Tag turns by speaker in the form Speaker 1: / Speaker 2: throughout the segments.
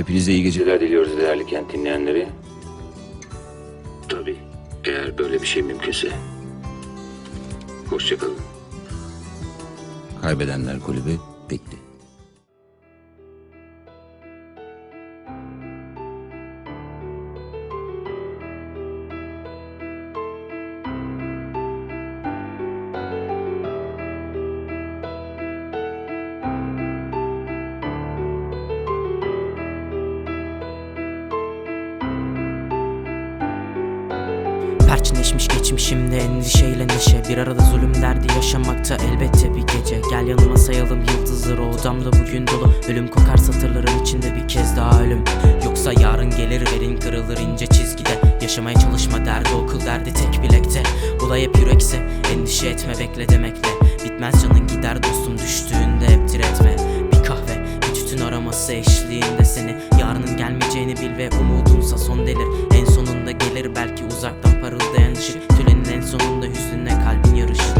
Speaker 1: Hepinize iyi geceler diliyoruz değerli kent dinleyenleri.
Speaker 2: Tabii. Eğer böyle bir şey mümkünse. Hoşçakalın.
Speaker 1: Kaybedenler kulübü bitti.
Speaker 3: Perçinleşmiş geçmişimde endişeyle neşe. Bir arada zulüm derdi yaşamakta elbette bir gece. Gel yanıma sayalım yıldızları odamda bugün dolu. Ölüm kokar satırların içinde bir kez daha ölüm. Yoksa yarın gelir verin kırılır ince çizgide. Yaşamaya çalışma derdi okul derdi tek bilekte. Olay hep yürekse endişe etme bekle demekle. Bitmez canın gider dostum düştüğünde hep diretme. Bir kahve bir tütün araması eşliğinde seni. Yarının gelmeyeceğini bil ve umudunsa son delir. En sonunda gelir belki uzaktan parıldayan ışık Tülenin en sonunda hüznünle kalbin yarışır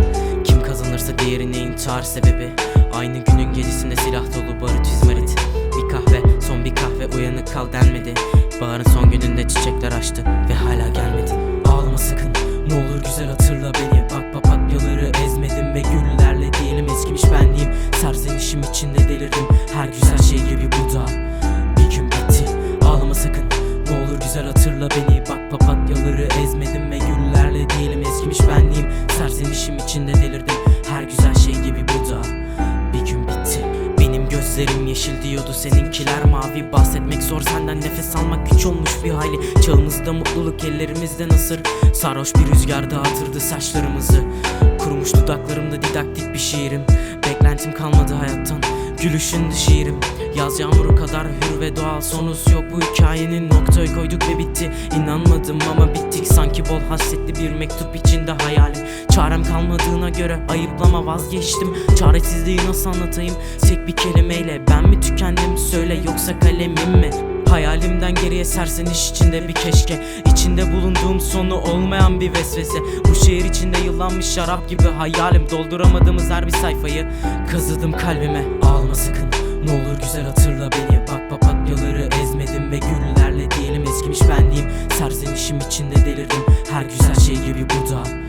Speaker 3: Kim kazanırsa diğerine intihar sebebi. Aynı günün gecesinde silah dolu barut izmarit. Bir kahve son bir kahve uyanık kal denmedi. Baharın son gününde çiçekler açtı ve hala gelmedin Ağlama sakın ne olur güzel hatırla beni. Bak papatyaları ezmedim ve güllerle diyelim eskimiş benliğim. Serzenişim içinde delirdim her güzel şey gibi bu da Bir gün bitti. Ağlama sakın ne olur güzel hatırla beni gözlerim yeşil diyordu seninkiler mavi. Bahsetmek zor senden nefes almak güç olmuş bir hayli. Çağımızda mutluluk ellerimizde nasır Sarhoş bir rüzgar dağıtırdı saçlarımızı. Kurumuş dudaklarımda didaktik bir şiirim. Beklentim kalmadı hayattan Gülüşündü şiirim. Yaz yağmuru kadar hür ve doğal Sonusu yok bu hikayenin. Noktayı koyduk ve bitti. İnanmadım ama bittik. Sanki bol hasretli bir mektup içinde hayalim Çarem kalmadığına göre ayıplama vazgeçtim. Çaresizliği nasıl anlatayım? Tek bir kelimeyle ben mi tükendim? Söyle yoksa kalemim mi? Hayalimden geriye serseniş içinde bir keşke. İçinde bulunduğum sonu olmayan bir vesvese. Bu şehir içinde yıllanmış şarap gibi hayalim. Dolduramadığımız her bir sayfayı kazıdım kalbime. Ağlama sakın ne olur güzel hatırla beni. Bak papatyaları ezmedim ve güllerle diyelim eskimiş benliğim. Serzenişim içinde delirdim. Her güzel şey gibi bu da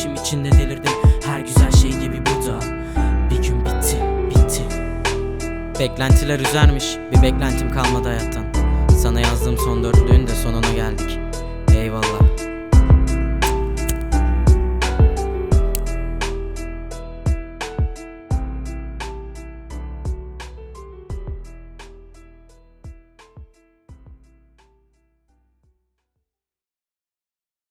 Speaker 3: Serzenişim içinde delirdim her güzel şey gibi bu da. Bir gün bitti bitti. Beklentiler üzermiş. Bir beklentim kalmadı hayattan. Sana yazdığım son dörtlüğün de sonuna geldik. Eyvallah